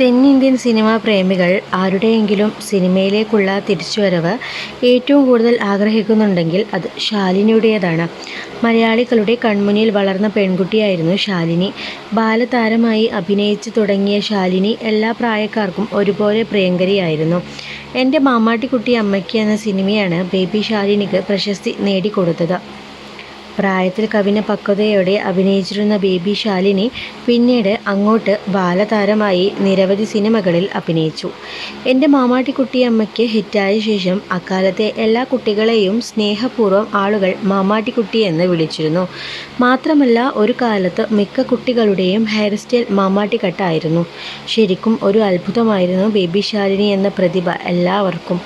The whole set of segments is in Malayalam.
തെന്നിന്ത്യൻ സിനിമാ പ്രേമികൾ ആരുടെയെങ്കിലും സിനിമയിലേക്കുള്ള തിരിച്ചുവരവ് ഏറ്റവും കൂടുതൽ ആഗ്രഹിക്കുന്നുണ്ടെങ്കിൽ അത് ശാലിനിയുടേതാണ്. മലയാളികളുടെ കൺമുന്നിൽ വളർന്ന പെൺകുട്ടിയായിരുന്നു ശാലിനി. ബാലതാരമായി അഭിനയിച്ചു തുടങ്ങിയ ശാലിനി എല്ലാ പ്രായക്കാർക്കും ഒരുപോലെ പ്രിയങ്കരിയായിരുന്നു. എന്റെ മാമാട്ടിക്കുട്ടി അമ്മയ്ക്ക് എന്ന സിനിമയാണ് ബേബി ശാലിനിക്ക് പ്രശസ്തി നേടിക്കൊടുത്തത്. പ്രായത്തിൽ കവിഞ്ഞ പക്വതയോടെ അഭിനയിച്ചിരുന്ന ബേബി ശാലിനി പിന്നീട് അങ്ങോട്ട് ബാലതാരമായി നിരവധി സിനിമകളിൽ അഭിനയിച്ചു. എന്റെ മാമാട്ടിക്കുട്ടിയമ്മയ്ക്ക് ഹിറ്റായ ശേഷം അക്കാലത്തെ എല്ലാ കുട്ടികളെയും സ്നേഹപൂർവം ആളുകൾ മാമാട്ടിക്കുട്ടി എന്ന് വിളിച്ചിരുന്നു. മാത്രമല്ല ഒരു കാലത്ത് മിക്ക കുട്ടികളുടെയും ഹെയർ സ്റ്റൈൽ മാമാട്ടി കട്ട് ആയിരുന്നു. ശരിക്കും ഒരു അത്ഭുതമായിരുന്നു ബേബി ശാലിനി എന്ന പ്രതിഭ എല്ലാവർക്കും.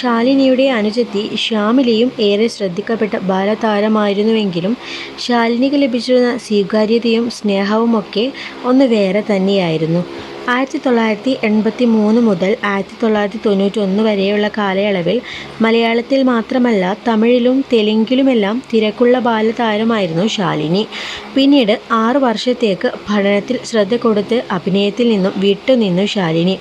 ശാലിനിയുടെ അനുജത്തി ശ്യാമിലയും ഏറെ ശ്രദ്ധിക്കപ്പെട്ട ബാലതാരമായിരുന്നുവെങ്കിലും ശാലിനിക്ക് ലഭിച്ചിരുന്ന സ്വീകാര്യതയും സ്നേഹവുമൊക്കെ ഒന്ന് വേറെ തന്നെയായിരുന്നു. ആയിരത്തി തൊള്ളായിരത്തി എൺപത്തി മൂന്ന് മുതൽ ആയിരത്തി തൊള്ളായിരത്തി തൊണ്ണൂറ്റൊന്ന് വരെയുള്ള കാലയളവിൽ മലയാളത്തിൽ മാത്രമല്ല തമിഴിലും തെലുങ്കിലുമെല്ലാം തിരക്കുള്ള ബാലതാരമായിരുന്നു ശാലിനി. പിന്നീട് ആറു വർഷത്തേക്ക് പഠനത്തിൽ ശ്രദ്ധ കൊടുത്ത് അഭിനയത്തിൽ നിന്നും വിട്ടുനിന്നു ശാലിനി.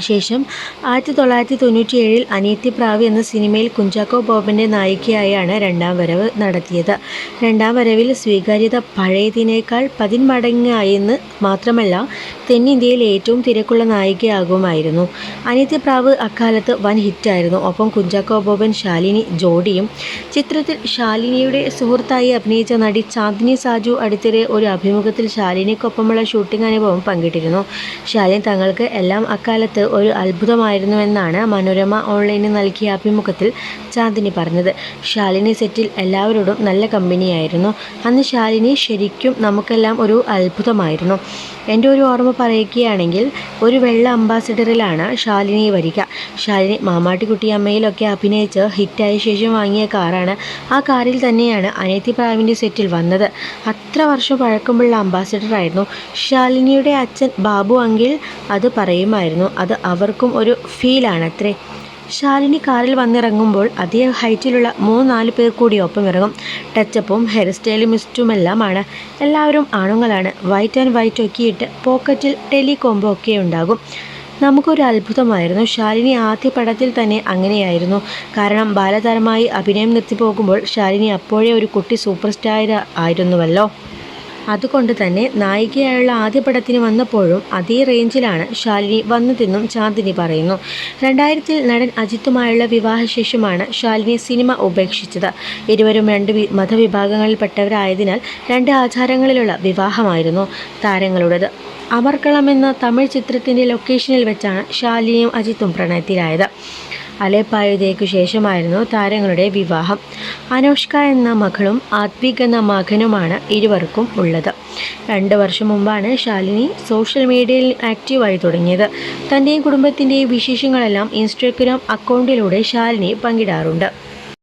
ശേഷം ആയിരത്തി തൊള്ളായിരത്തി തൊണ്ണൂറ്റി തൊണ്ണൂറ്റിയേഴിൽ അനിയത്തിപ്രാവ് എന്ന സിനിമയിൽ കുഞ്ചാക്കോ ബോബന്റെ നായികയായാണ് രണ്ടാം വരവ് നടത്തിയത്. രണ്ടാം വരവിൽ സ്വീകാര്യത പഴയതിനേക്കാൾ പതിന്മടങ്ങായെന്ന് മാത്രമല്ല തെന്നിന്ത്യയിൽ ഏറ്റവും തിരക്കുള്ള നായികയാകുമായിരുന്നു. അനിയത്തിപ്രാവ് അക്കാലത്ത് വൻ ഹിറ്റായിരുന്നു. ഒപ്പം കുഞ്ചാക്കോ ബോബൻ ശാലിനി ജോഡിയും. ചിത്രത്തിൽ ശാലിനിയുടെ സുഹൃത്തായി അഭിനയിച്ച നടി ചാന്ദിനി സാജു അടുത്തിടെ ഒരു അഭിമുഖത്തിൽ ശാലിനിക്കൊപ്പമുള്ള ഷൂട്ടിംഗ് അനുഭവം പങ്കിട്ടിരുന്നു. ശാലിനി തങ്ങൾക്ക് എല്ലാം അക്കാലത്ത് ഒരു അത്ഭുതമായിരുന്നുവെന്നാണ് മനോരമ ഓൺലൈനിൽ നൽകിയ അഭിമുഖത്തിൽ ചാന്ദിനി പറഞ്ഞത്. ശാലിനി സെറ്റിൽ എല്ലാവരോടും നല്ല കമ്പനിയായിരുന്നു. അന്ന് ശാലിനി ശരിക്കും നമുക്കെല്ലാം ഒരു അത്ഭുതമായിരുന്നു. എന്റെ ഒരു ഓർമ്മ പറയുകയാണെങ്കിൽ ഒരു വെള്ള അംബാസിഡറിലാണ് ശാലിനി വരിക. ശാലിനി മാമാട്ടിക്കുട്ടിയമ്മയിലൊക്കെ അഭിനയിച്ച് ഹിറ്റായ ശേഷം വാങ്ങിയ കാറാണ്. ആ കാറിൽ തന്നെയാണ് അനേത്തി പ്രാവിന്റെ സെറ്റിൽ വന്നത്. അത്ര വർഷം പഴക്കമുള്ള അംബാസഡറായിരുന്നു. ശാലിനിയുടെ അച്ഛൻ ബാബു അങ്കിൽ അത് പറയുമായിരുന്നു. അത് അവർക്കും ഒരു ഫീലാണത്രേ. ശാലിനി കാറിൽ വന്നിറങ്ങുമ്പോൾ അതേ ഹൈറ്റിലുള്ള മൂന്ന് നാല് പേർ കൂടി ഒപ്പം ഇറങ്ങും ടച്ചപ്പും ഹെയർ സ്റ്റൈലും സ്റ്റൈലിസ്റ്റുമെല്ലാമാണ്. എല്ലാവരും ആണുങ്ങളാണ്. വൈറ്റ് ആൻഡ് വൈറ്റ് ഒക്കെയിട്ട് പോക്കറ്റിൽ ടെലികോംബോ ഒക്കെ ഉണ്ടാകും നമുക്കൊരു അത്ഭുതമായിരുന്നു. ശാലിനി ആദ്യ പടത്തിൽ തന്നെ അങ്ങനെയായിരുന്നു. കാരണം ബാലതാരമായി അഭിനയം നിർത്തിപ്പോകുമ്പോൾ ശാലിനി അപ്പോഴേ ഒരു കുട്ടി സൂപ്പർ സ്റ്റാർ ആയിരുന്നുവല്ലോ. അതുകൊണ്ട് തന്നെ നായികയായുള്ള ആദ്യ പടത്തിന് വന്നപ്പോഴും അതേ റേഞ്ചിലാണ് ശാലിനി വന്നതെന്നും ചാന്ദിനി പറയുന്നു. രണ്ടായിരത്തിൽ നടൻ അജിത്തുമായുള്ള വിവാഹശേഷമാണ് ശാലിനി സിനിമ ഉപേക്ഷിച്ചത്. ഇരുവരും രണ്ട് മതവിഭാഗങ്ങളിൽപ്പെട്ടവരായതിനാൽ രണ്ട് ആചാരങ്ങളിലുള്ള വിവാഹമായിരുന്നു താരങ്ങളുടേത്. അമർക്കളം എന്ന തമിഴ് ചിത്രത്തിന്റെ ലൊക്കേഷനിൽ വെച്ചാണ് ശാലിനിയും അജിത്തും പ്രണയത്തിലായത്. അലൈപ്പായുതേക്കു ശേഷമായിരുന്നു താരങ്ങളുടെ വിവാഹം. അനോഷ്ക എന്ന മകളും ആത്വിക് എന്ന മകനുമാണ് ഇരുവർക്കും ഉള്ളത്. രണ്ട് വർഷം മുമ്പാണ് ശാലിനി സോഷ്യൽ മീഡിയയിൽ ആക്റ്റീവായി തുടങ്ങിയത്. തന്റെയും കുടുംബത്തിന്റെയും വിശേഷങ്ങളെല്ലാം ഇൻസ്റ്റഗ്രാം അക്കൗണ്ടിലൂടെ ശാലിനി പങ്കിടാറുണ്ട്.